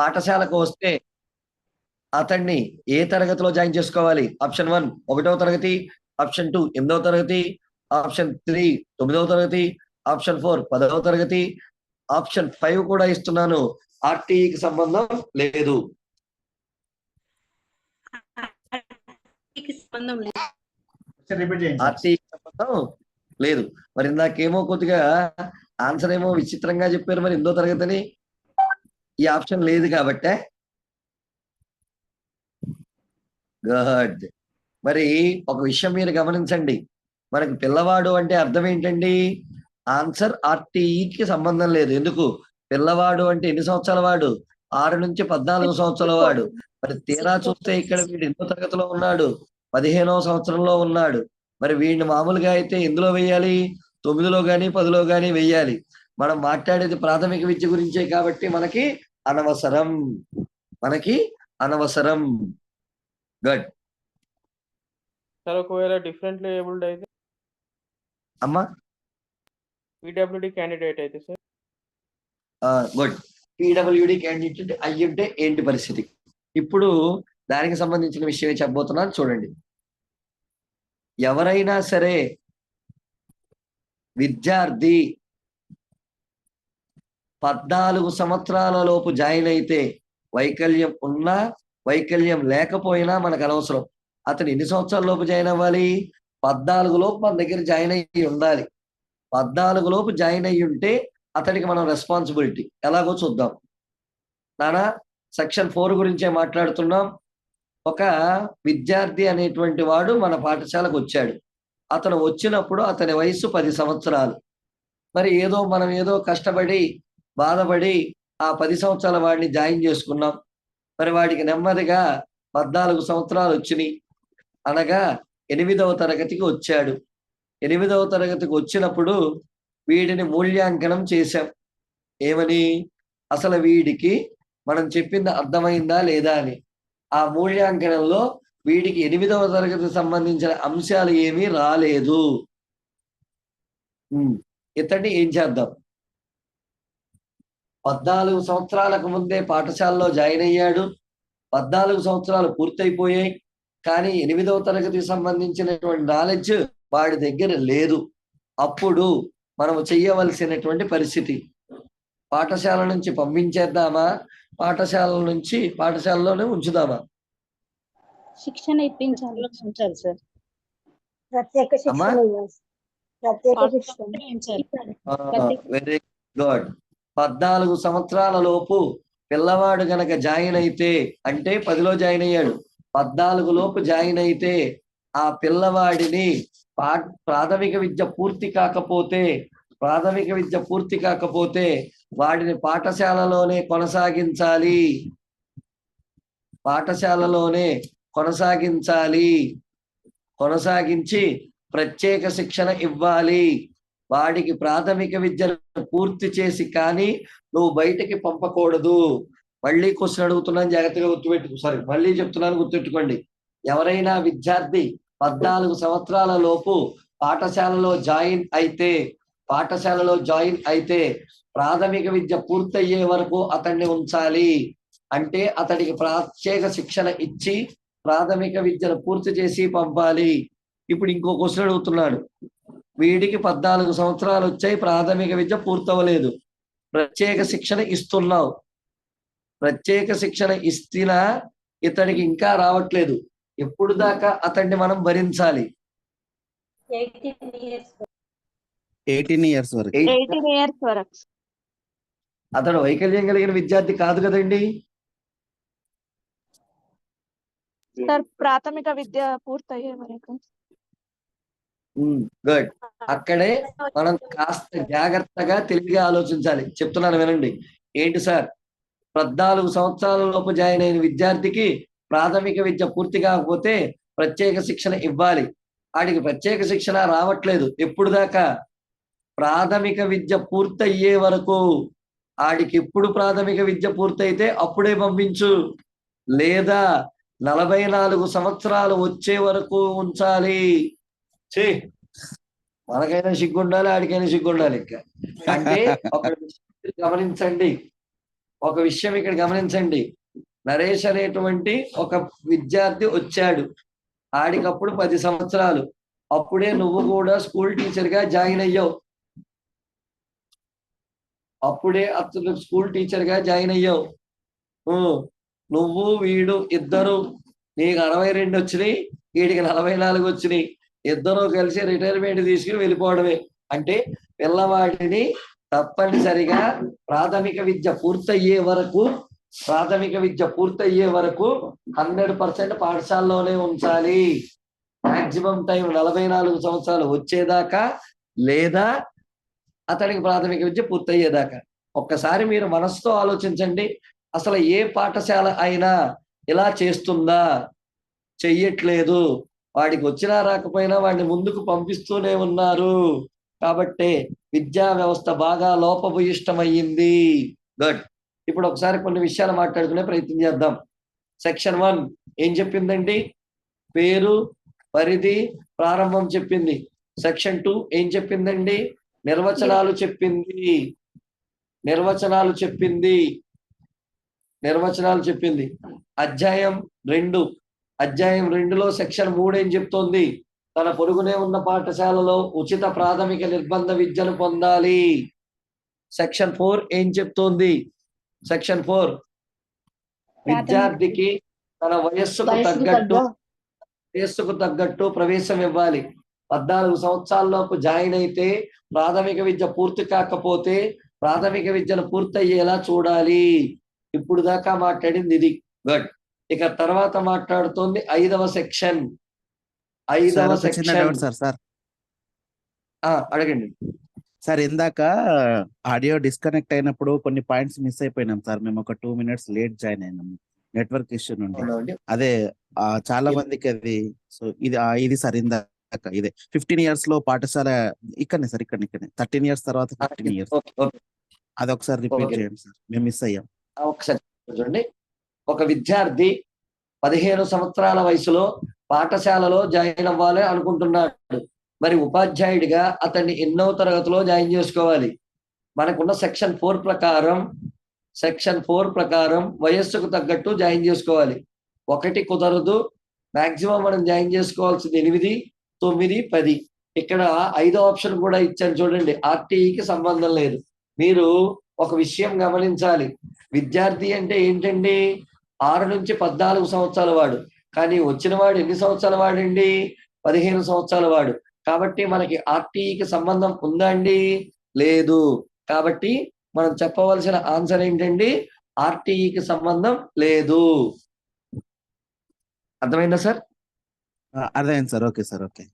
పాఠశాలకు వస్తే అతన్ని ఏ తరగతిలో జాయిన్ చేసుకోవాలి? ఆప్షన్ వన్ ఒకటవ తరగతి ఆప్షన్ టూ ఎనిమిదవ తరగతి ఆప్షన్ త్రీ తొమ్మిదవ తరగతి ఆప్షన్ ఫోర్ పదవ తరగతి ఆప్షన్ ఫైవ్ కూడా ఇస్తున్నాను. ఆర్టీఈకి సంబంధం లేదు. సంబంధం లేదు. రిపీట్ చేయండి. సార్. ఆర్టీఈకి సంబంధం లేదు. మరి ఇందాకేమో కొద్దిగా ఆన్సర్ ఏమో విచిత్రంగా చెప్పారు మరి ఎనిమిదో తరగతిని. ఈ ఆప్షన్ లేదు కాబట్టే. గుడ్ మరి ఒక విషయం మీరు గమనించండి. మనకి పిల్లవాడు అంటే అర్థం ఏంటండి? ఆన్సర్ ఆర్టీఈకి సంబంధం లేదు. ఎందుకు? పిల్లవాడు అంటే ఎన్ని సంవత్సరాల వాడు? ఆరు నుంచి పద్నాలుగు సంవత్సరాల వాడు. మరి తీరా చూస్తే ఇక్కడ వీడు ఎన్నో తరగతిలో ఉన్నాడు. పదిహేనవ సంవత్సరంలో ఉన్నాడు. మరి వీడిని మామూలుగా అయితే ఎందులో వేయాలి తొమ్మిదిలో కానీ పదిలో కానీ వేయాలి మనం మాట్లాడేది ప్రాథమిక విద్య గురించే కాబట్టి మనకి అనవసరం మనకి అనవసరం గుడ్ సార్ ఒకవేళ డిఫరెంట్లీ ఏబుల్డ్ అయితే అమ్మా? పీడబ్ల్యూడి క్యాండిడేట్ అయితే సార్. గుడ్ పీడబ్ల్యూడి క్యాండిడేట్ అయ్యుంటే ఏంటి పరిస్థితి? ఇప్పుడు దానికి సంబంధించిన విషయం చెప్పబోతున్నాను చూడండి. ఎవరైనా సరే విద్యార్థి పద్నాలుగు సంవత్సరాల లోపు జాయిన్ అయితే వైకల్యం ఉన్నా వైకల్యం లేకపోయినా మనకు అనవసరం. అతను ఎన్ని సంవత్సరాల లోపు జాయిన్ అవ్వాలి? పద్నాలుగు లోపు మన దగ్గర జాయిన్ అయ్యి ఉండాలి. పద్నాలుగు లోపు జాయిన్ అయ్యి ఉంటే అతనికి మనం రెస్పాన్సిబిలిటీ ఎలాగో చూద్దాం. నానా సెక్షన్ ఫోర్ గురించే మాట్లాడుతున్నాం. ఒక విద్యార్థి అనేటువంటి వాడు మన పాఠశాలకు వచ్చాడు. అతను వచ్చినప్పుడు అతని వయసు పది సంవత్సరాలు. మరి ఏదో మనం ఏదో కష్టపడి బాధపడి ఆ పది సంవత్సరాల వాడిని జాయిన్ చేసుకున్నాం. మరి వాడికి నెమ్మదిగా పద్నాలుగు సంవత్సరాలు వచ్చినాయి. అనగా ఎనిమిదవ తరగతికి వచ్చాడు. ఎనిమిదవ తరగతికి వచ్చినప్పుడు వీడిని మూల్యాంకనం చేశాం. ఏమని? అసలు వీడికి మనం చెప్పింది అర్థమైందా లేదా అని. ఆ మూల్యాంకనంలో వీడికి ఎనిమిదవ తరగతికి సంబంధించిన అంశాలు ఏమీ రాలేదు. ఇతన్ని ఏం చేద్దాం? పద్నాలుగు సంవత్సరాలకు ముందే పాఠశాలలో జాయిన్ అయ్యాడు. పద్నాలుగు సంవత్సరాలు పూర్తయిపోయాయి. కానీ ఎనిమిదవ తరగతికి సంబంధించినటువంటి నాలెడ్జ్ వాడి దగ్గర లేదు. అప్పుడు మనం చెయ్యవలసినటువంటి పరిస్థితి. పాఠశాల నుంచి పంపించేద్దామా? పాఠశాల నుంచి పాఠశాలలోనే ఉంచుదామా? శిక్షణ ఇప్పించాలి. ఉంచాలి సార్. ప్రత్యేక? శిక్షణ వెరీ గుడ్ పద్నాలుగు సంవత్సరాల లోపు పిల్లవాడు గనక జాయిన్ అయితే అంటే పదిలో జాయిన్ అయ్యాడు. పద్నాలుగు లోపు జాయిన్ అయితే ఆ పిల్లవాడిని పా ప్రాథమిక విద్య పూర్తి కాకపోతే ప్రాథమిక విద్య పూర్తి కాకపోతే వాడిని పాఠశాలలోనే కొనసాగించాలి. పాఠశాలలోనే కొనసాగించాలి. కొనసాగించి ప్రత్యేక శిక్షణ ఇవ్వాలి. వాడికి ప్రాథమిక విద్యను పూర్తి చేసి కానీ నువ్వు బయటకి పంపకూడదు. మళ్ళీ క్వశ్చన్ అడుగుతున్నాను జాగ్రత్తగా గుర్తుపెట్టు సారీ మళ్ళీ చెప్తున్నాను గుర్తుపెట్టుకోండి. ఎవరైనా విద్యార్థి పద్నాలుగు సంవత్సరాల లోపు పాఠశాలలో జాయిన్ అయితే పాఠశాలలో జాయిన్ అయితే ప్రాథమిక విద్య పూర్తయ్యే వరకు అతన్ని ఉంచాలి. అంటే అతడికి ప్రత్యేక శిక్షణ ఇచ్చి ప్రాథమిక విద్యను పూర్తి చేసి పంపాలి. ఇప్పుడు ఇంకో క్వశ్చన్ అడుగుతున్నాడు. వీడికి పద్నాలుగు సంవత్సరాలు వచ్చాయి ప్రాథమిక విద్య పూర్తవలేదు ప్రత్యేక శిక్షణ ఇస్తున్నావు. ప్రత్యేక శిక్షణ ఇస్తున్నా ఇతడికి ఇంకా రావట్లేదు. ఎప్పుడు దాకా అతన్ని మనం భరించాలి? ఎయిటీన్ ఇయర్స్ వరకు. అతడు వైకల్యం కలిగిన విద్యార్థి కాదు కదండి? సార్ ప్రాథమిక విద్య పూర్తయ్యే వరకు. గుడ్ అక్కడే మనం కాస్త జాగ్రత్తగా తెలివిగా ఆలోచించాలి. చెప్తున్నాను వినండి. ఏంటి సార్? పద్నాలుగు సంవత్సరాల లోపు జాయిన్ అయిన విద్యార్థికి ప్రాథమిక విద్య పూర్తి కాకపోతే ప్రత్యేక శిక్షణ ఇవ్వాలి. వాడికి ప్రత్యేక శిక్షణ రావట్లేదు. ఎప్పుడు దాకా? ప్రాథమిక విద్య పూర్తయ్యే వరకు. ఆడికి ఎప్పుడు ప్రాథమిక విద్య పూర్తయితే అప్పుడే పంపించు. లేదా నలభై నాలుగు సంవత్సరాలు వచ్చే వరకు ఉంచాలి. చే మనకైనా సిగ్గు ఉండాలి ఆడికైనా సిగ్గుండాలి ఇంకా. అంటే ఒక విషయం గమనించండి. ఒక విషయం ఇక్కడ గమనించండి. నరేష్ అనేటువంటి ఒక విద్యార్థి వచ్చాడు. ఆడికప్పుడు పది సంవత్సరాలు. అప్పుడే నువ్వు కూడా స్కూల్ టీచర్గా జాయిన్ అయ్యావు. అప్పుడే అతను స్కూల్ టీచర్గా జాయిన్ అయ్యావు. నువ్వు వీడు ఇద్దరు నీకు అరవై రెండు వచ్చినాయి వీడికి నలభై నాలుగు వచ్చినాయి. ఇద్దరు కలిసి రిటైర్మెంట్ తీసుకుని వెళ్ళిపోవడమే. అంటే పిల్లవాడిని తప్పనిసరిగా ప్రాథమిక విద్య పూర్తయ్యే వరకు ప్రాథమిక విద్య పూర్తయ్యే వరకు హండ్రెడ్ పర్సెంట్ పాఠశాలలోనే ఉంచాలి. మాక్సిమం టైం నలభై నాలుగు సంవత్సరాలు వచ్చేదాకా లేదా అతనికి ప్రాథమిక విద్య పూర్తయ్యేదాకా. ఒక్కసారి మీరు మనసుతో ఆలోచించండి అసలు ఏ పాఠశాల అయినా ఇలా చేస్తుందా? చెయ్యట్లేదు. వాడికి వచ్చినా రాకపోయినా వాడిని ముందుకు పంపిస్తూనే ఉన్నారు. కాబట్టే విద్యా వ్యవస్థ బాగా లోపభూయిష్టమయ్యింది. గుడ్ ఇప్పుడు ఒకసారి కొన్ని విషయాలు మాట్లాడుకునే ప్రయత్నం చేద్దాం. సెక్షన్ వన్ ఏం చెప్పిందండి? పేరు పరిధి ప్రారంభం చెప్పింది. సెక్షన్ టూ ఏం చెప్పిందండి? నిర్వచనాలు చెప్పింది. నిర్వచనాలు చెప్పింది. నిర్వచనాలు చెప్పింది. అధ్యాయం రెండు. అధ్యాయం రెండులో సెక్షన్ మూడు ఏం చెప్తోంది? తన పొరుగునే ఉన్న పాఠశాలలో ఉచిత ప్రాథమిక నిర్బంధ విద్యను పొందాలి. సెక్షన్ ఫోర్ ఏం చెప్తోంది? సెక్షన్ ఫోర్ విద్యార్థికి తన వయస్సుకు తగ్గట్టు వయస్సుకు తగ్గట్టు ప్రవేశం ఇవ్వాలి. పద్నాలుగు సంవత్సరాల్లోపు జాయిన్ అయితే ప్రాథమిక విద్య పూర్తి కాకపోతే ప్రాథమిక విద్యను పూర్తయ్యేలా చూడాలి. ఇప్పుడు దాకా మాట్లాడింది ఇది. గుడ్. ఇక తర్వాత మాట్లాడుతోంది ఐదవ సెక్షన్. ఐదవ సెక్షన్. Sir sir. అడగండి. సార్ ఇందాక ఆడియో డిస్కనెక్ట్ అయినప్పుడు కొన్ని పాయింట్స్ మిస్ అయిపోయినాం సార్. మేము ఒక టూ మినిట్స్ లేట్ జాయిన్ అయినాం. నెట్వర్క్ ఇష్యూ నుండి. అదే చాలా మందికి అది సో ఇది ఇది సార్ ఇందాక ఇదే. ఫిఫ్టీన్ ఇయర్స్లో పాఠశాల ఇక్కడనే సార్ ఇక్కడ ఇక్కడనే. థర్టీన్ ఇయర్స్ తర్వాత ఫిఫ్టీన్ ఇయర్స్. Okay okay. అది ఒకసారి రిపీట్. చేయండి సార్. మేము మిస్ అయ్యాం. ఒకసారి చూడండి. ఒక విద్యార్థి పదిహేను సంవత్సరాల వయసులో పాఠశాలలో జాయిన్ అవ్వాలి అనుకుంటున్నాడు. మరి ఉపాధ్యాయుడిగా అతన్ని ఎన్నో తరగతిలో జాయిన్ చేసుకోవాలి. మనకున్న సెక్షన్ ఫోర్ ప్రకారం సెక్షన్ ఫోర్ ప్రకారం వయస్సుకు తగ్గట్టు జాయిన్ చేసుకోవాలి. ఒకటి కుదరదు. మాక్సిమం మనం జాయిన్ చేసుకోవాల్సింది ఎనిమిది తొమ్మిది పది. ఇక్కడ ఐదో ఆప్షన్ కూడా ఇచ్చాను చూడండి. ఆర్టీఈకి సంబంధం లేదు. మీరు ఒక విషయం గమనించాలి. విద్యార్థి అంటే ఏంటండి? ఆరు నుంచి పద్నాలుగు సంవత్సరాల వాడు. కానీ వచ్చిన వాడు ఎన్ని సంవత్సరాల వాడండి? పదిహేను సంవత్సరాల వాడు. కాబట్టి మనకి ఆర్టీఈకి సంబంధం ఉందా అండి లేదు. కాబట్టి మనం చెప్పవలసిన ఆన్సర్ ఏంటండి? ఆర్టీఈకి సంబంధం లేదు. అర్థమైందా సార్? అర్థమైంది సార్. Okay sir okay.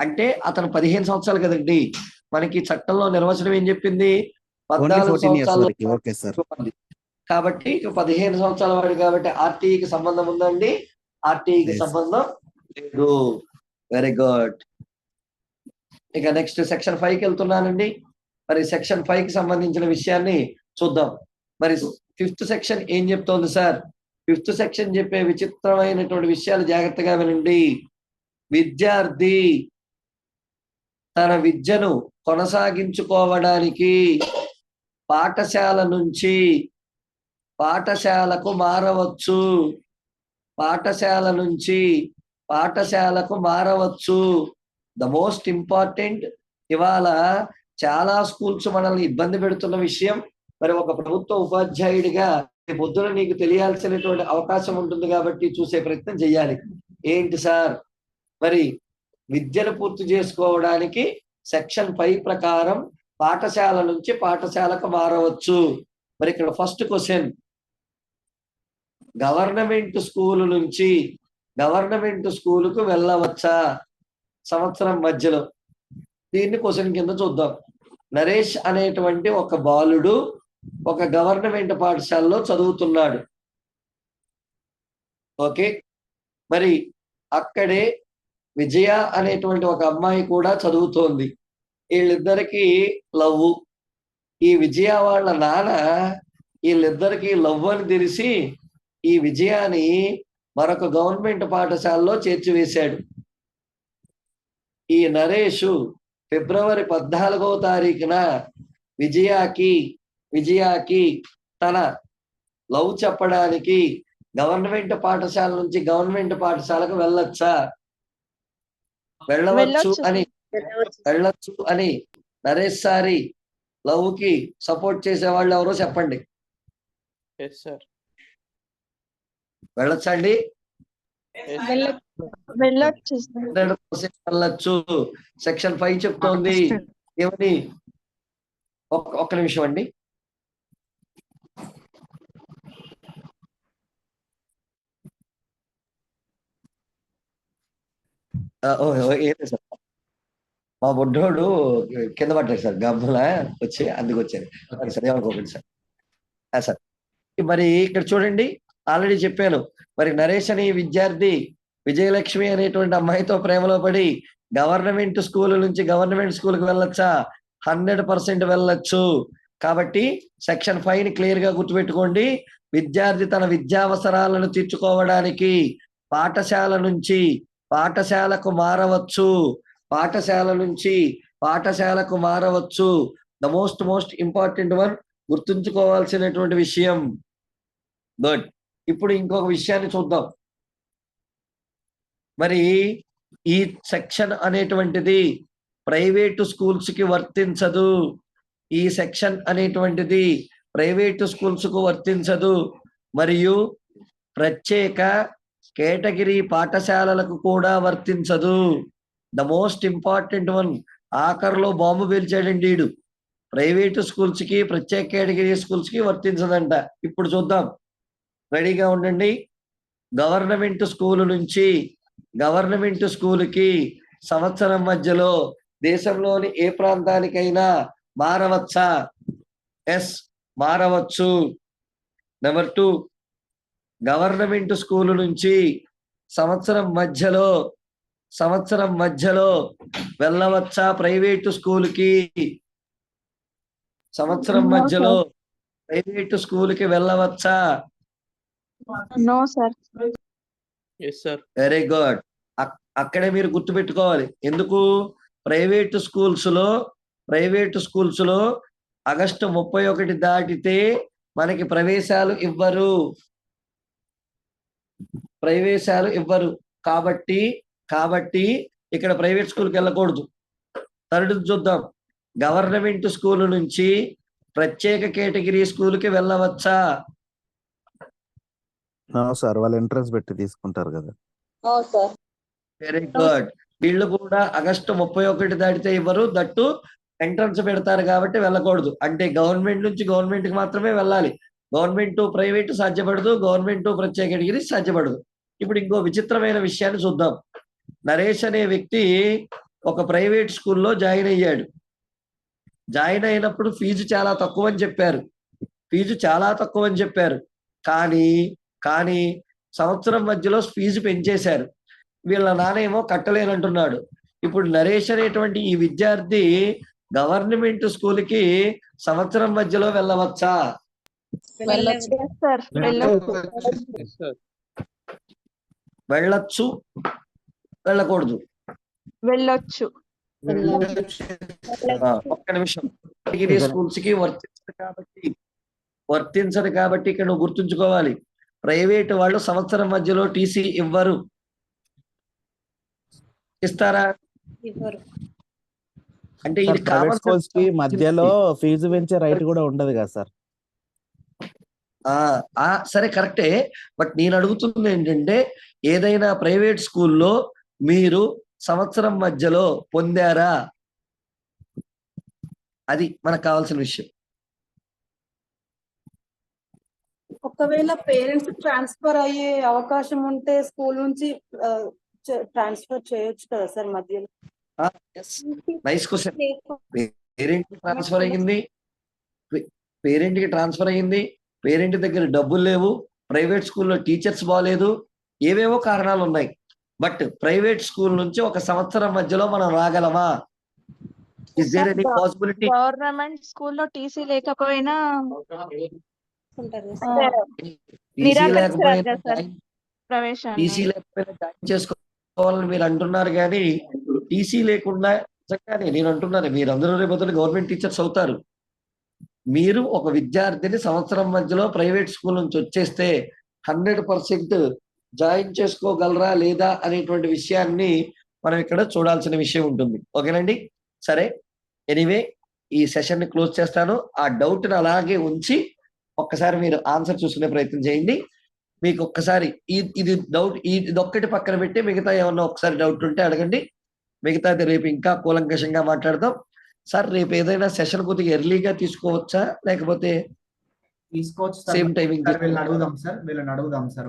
అంటే అతను పదిహేను సంవత్సరాలు కదండి. మనకి చట్టంలో నిర్వచనం ఏం చెప్పింది? పద్నాలుగు సంవత్సరాలు కాబట్టి పదిహేను సంవత్సరాల వాడు కాబట్టి ఆర్టీఈకి సంబంధం ఉందండి. ఆర్టీఈకి. సంబంధం లేదు. వెరీ గుడ్ ఇక నెక్స్ట్ సెక్షన్ ఫైవ్కి వెళ్తున్నానండి. మరి సెక్షన్ ఫైవ్కి సంబంధించిన విషయాన్ని చూద్దాం. మరి ఫిఫ్త్ సెక్షన్ ఏం చెప్తోంది సార్? ఫిఫ్త్ సెక్షన్ చెప్పే విచిత్రమైనటువంటి విషయాలు జాగ్రత్తగా వినండి. విద్యార్థి తన విద్యను కొనసాగించుకోవడానికి పాఠశాల నుంచి పాఠశాలకు మారవచ్చు. పాఠశాల నుంచి పాఠశాలకు మారవచ్చు. ద మోస్ట్ ఇంపార్టెంట్ ఇవాళ చాలా స్కూల్స్ మనల్ని ఇబ్బంది పెడుతున్న విషయం. మరి ఒక ప్రభుత్వ ఉపాధ్యాయుడిగా పొద్దున నీకు తెలియాల్సినటువంటి అవకాశం ఉంటుంది కాబట్టి చూసే ప్రయత్నం చేయాలి ఏంటి సార్? మరి విద్యను పూర్తి చేసుకోవడానికి సెక్షన్ ఫైవ్ ప్రకారం పాఠశాల నుంచి పాఠశాలకు మారవచ్చు. మరి ఇక్కడ ఫస్ట్ క్వశ్చన్ గవర్నమెంట్ స్కూల్ నుంచి గవర్నమెంట్ స్కూలుకు వెళ్ళవచ్చా? సంవత్సరం మధ్యలో. దీన్ని క్వశ్చన్ కింద చూద్దాం. నరేష్ అనేటువంటి ఒక బాలుడు ఒక గవర్నమెంట్ పాఠశాలలో చదువుతున్నాడు. ఓకే? మరి అక్కడే విజయ అనేటువంటి ఒక అమ్మాయి కూడా చదువుతోంది. వీళ్ళిద్దరికీ లవ్ ఈ విజయ వాళ్ళ నాన్న వీళ్ళిద్దరికీ లవ్ అని తెలిసి ఈ విజయాన్ని మరొక గవర్నమెంట్ పాఠశాలలో చేర్చివేశాడు. ఈ నరేషు ఫిబ్రవరి పద్నాలుగవ తారీఖున విజయాకి విజయాకి తన లవ్ చెప్పడానికి గవర్నమెంట్ పాఠశాల నుంచి గవర్నమెంట్ పాఠశాలకు వెళ్ళొచ్చా? వెళ్ళవచ్చు వెళ్ళొచ్చు. అని వెళ్ళొచ్చు అని నరేష్ సారి లవ్కి సపోర్ట్ చేసే వాళ్ళు ఎవరో చెప్పండి. సార్ వెళ్ళొచ్చండి? వెళ్ళొచ్చు. హండ్రెడ్ పర్సెంట్ సెక్షన్ ఫైవ్ చెప్తోంది. ఏమని? ఒక్క నిమిషం అండి. సార్. మా బొడ్డోడు కింద పడ్డాడు సార్. గబ్బుల వచ్చి అందుకు వచ్చారు. సార్ ఏమనుకోకండి సార్. సార్. మరి ఇక్కడ చూడండి. ఆల్రెడీ చెప్పాను. మరి నరేష్ అనే విద్యార్థి విజయలక్ష్మి అనేటువంటి అమ్మాయితో ప్రేమలో పడి గవర్నమెంట్ స్కూల్ నుంచి గవర్నమెంట్ స్కూల్కి వెళ్ళొచ్చా? హండ్రెడ్ పర్సెంట్ వెళ్ళొచ్చు. కాబట్టి సెక్షన్ ఫైవ్ని క్లియర్గా గుర్తుపెట్టుకోండి. విద్యార్థి తన విద్యావసరాలను తీర్చుకోవడానికి పాఠశాల నుంచి పాఠశాలకు మారవచ్చు. పాఠశాల నుంచి పాఠశాలకు మారవచ్చు. The most most important one గుర్తుంచుకోవాల్సినటువంటి విషయం. గుడ్. ఇప్పుడు ఇంకొక విషయాన్ని చూద్దాం. మరి ఈ సెక్షన్ అనేటువంటిది ప్రైవేటు స్కూల్స్కి వర్తించదు. ఈ సెక్షన్ అనేటువంటిది ప్రైవేటు స్కూల్స్కు వర్తించదు. మరియు ప్రత్యేక కేటగిరీ పాఠశాలలకు కూడా వర్తించదు. ద మోస్ట్ ఇంపార్టెంట్ వన్ ఆఖరిలో బాంబు పేల్చాడండి ఈడు. ప్రైవేటు స్కూల్స్కి ప్రత్యేక కేటగిరీ స్కూల్స్కి వర్తించదంట. ఇప్పుడు చూద్దాం. రెడీగా ఉండండి. గవర్నమెంట్ స్కూల్ నుంచి గవర్నమెంట్ స్కూల్కి సంవత్సరం మధ్యలో దేశంలోని ఏ ప్రాంతానికైనా మారవచ్చా? ఎస్ మారవచ్చు. నెంబర్ టూ గవర్నమెంట్ స్కూల్ నుంచి సంవత్సరం మధ్యలో సంవత్సరం మధ్యలో వెళ్ళవచ్చా ప్రైవేటు స్కూల్కి? సంవత్సరం మధ్యలో ప్రైవేటు స్కూల్కి వెళ్ళవచ్చా? No sir yes sir very good అక్కడే మీరు గుర్తుపెట్టుకోవాలి. ఎందుకు? ప్రైవేట్ స్కూల్స్లో ప్రైవేట్ స్కూల్స్లో ఆగస్టు ముప్పై ఒకటి దాటితే మనకి ప్రవేశాలు ఇవ్వరు. ప్రవేశాలు ఇవ్వరు. కాబట్టి కాబట్టి ఇక్కడ ప్రైవేట్ స్కూల్కి వెళ్ళకూడదు. థర్డ్ చూద్దాం. గవర్నమెంట్ స్కూల్ నుంచి ప్రత్యేక కేటగిరీ స్కూల్కి వెళ్ళవచ్చా? సార్ వాళ్ళు ఇంట్రెస్ట్ పెట్టి తీసుకుంటారు కదా. సార్. వెరీ గుడ్ వీళ్ళు కూడా ఆగస్టు ముప్పై ఒకటి దాటితే ఇవ్వరు దట్టు ఎంట్రన్స్ పెడతారు కాబట్టి వెళ్ళకూడదు. అంటే గవర్నమెంట్ నుంచి గవర్నమెంట్కి మాత్రమే వెళ్ళాలి. గవర్నమెంట్ టు ప్రైవేట్ సాధ్యపడదు గవర్నమెంట్ టు ప్రత్యేక కేటగిరీ సాధ్యపడదు. ఇప్పుడు ఇంకో విచిత్రమైన విషయాన్ని చూద్దాం. నరేష్ అనే వ్యక్తి ఒక ప్రైవేట్ స్కూల్లో జాయిన్ అయ్యాడు. జాయిన్ అయినప్పుడు ఫీజు చాలా తక్కువ అని చెప్పారు. ఫీజు చాలా తక్కువ అని చెప్పారు. కానీ కానీ సంవత్సరం మధ్యలో ఫీజు పెంచేశారు. వీళ్ళ నానేమో కట్టలేనంటున్నాడు. ఇప్పుడు నరేష్ అనేటువంటి ఈ విద్యార్థి గవర్నమెంట్ స్కూల్కి సంవత్సరం మధ్యలో వెళ్ళవచ్చా? సార్ వెళ్ళొచ్చు. ఎస్ సార్ వెళ్ళొచ్చు వెళ్ళకూడదు. వెళ్ళొచ్చు. ఒక్క నిమిషం. కేటగిరీ స్కూల్స్కి వర్తించదు కాబట్టి వర్తించదు కాబట్టి ఇక్కడ నువ్వు గుర్తుంచుకోవాలి. ప్రైవేట్ వాళ్ళు సంవత్సరం మధ్యలో టీసీ ఇవ్వరు. ఇస్తారా? అంటే ఇది స్కూల్స్కి మధ్యలో ఫీజు పెంచే రైట్ కూడా ఉండదు కదా సార్. ఆ ఆ సరే కరెక్టే. బట్ నేను అడుగుతుంది ఏంటంటే ఏదైనా ప్రైవేట్ స్కూల్లో మీరు సంవత్సరం మధ్యలో పొందారా? అది మనకు కావాల్సిన విషయం. ఒకవేళ పేరెంట్స్ ట్రాన్స్ఫర్ అయ్యే అవకాశం ఉంటే స్కూల్ నుంచి ట్రాన్స్ఫర్ చేయొచ్చు కదా సార్ మధ్యలో? నైస్ క్వశ్చన్ పేరెంట్ ట్రాన్స్ఫర్ అయ్యింది. పేరెంట్కి ట్రాన్స్ఫర్ అయ్యింది. పేరెంట్ దగ్గర డబ్బులు లేవు. ప్రైవేట్ స్కూల్లో టీచర్స్ బాగాలేదు ఏవేవో కారణాలు ఉన్నాయి. బట్ ప్రైవేట్ స్కూల్ నుంచి ఒక సంవత్సరం మధ్యలో మనం రాగలమా? Is there any possibility government స్కూల్లో టీసీ లేకపోయినా ఉంటారు ఆ, టీసీ లేకపోయినా జాయిన్ చేసుకోవాలని మీరు అంటున్నారు కానీ టీసీ లేకుండా నిజంగానే నేను అంటున్నాను మీరు అందరూ రేపు గవర్నమెంట్ టీచర్స్ అవుతారు. మీరు ఒక విద్యార్థిని సంవత్సరం మధ్యలో ప్రైవేట్ స్కూల్ నుంచి వచ్చేస్తే హండ్రెడ్ పర్సెంట్ జాయిన్ చేసుకోగలరా లేదా అనేటువంటి విషయాన్ని మనం ఇక్కడ చూడాల్సిన విషయం ఉంటుంది. ఓకేనండి? సరే. ఎనీవే ఈ సెషన్ని క్లోజ్ చేస్తాను. ఆ డౌట్ని అలాగే ఉంచి ఒక్కసారి మీరు ఆన్సర్ చూసుకునే ప్రయత్నం చేయండి. మీకు ఒక్కసారి ఇది డౌట్ ఇది ఒక్కటి పక్కన పెట్టి మిగతా ఏమన్నా ఒకసారి డౌట్ ఉంటే అడగండి. మిగతాది రేపు ఇంకా కూలంకషంగా మాట్లాడదాం. సార్ రేపు ఏదైనా సెషన్ కొద్దిగా ఎర్లీగా తీసుకోవచ్చా? లేకపోతే తీసుకోవచ్చు సేమ్ టైమింగ్ వీళ్ళని అడుగుదాం సార్. వీళ్ళని అడుగుదాం సార్.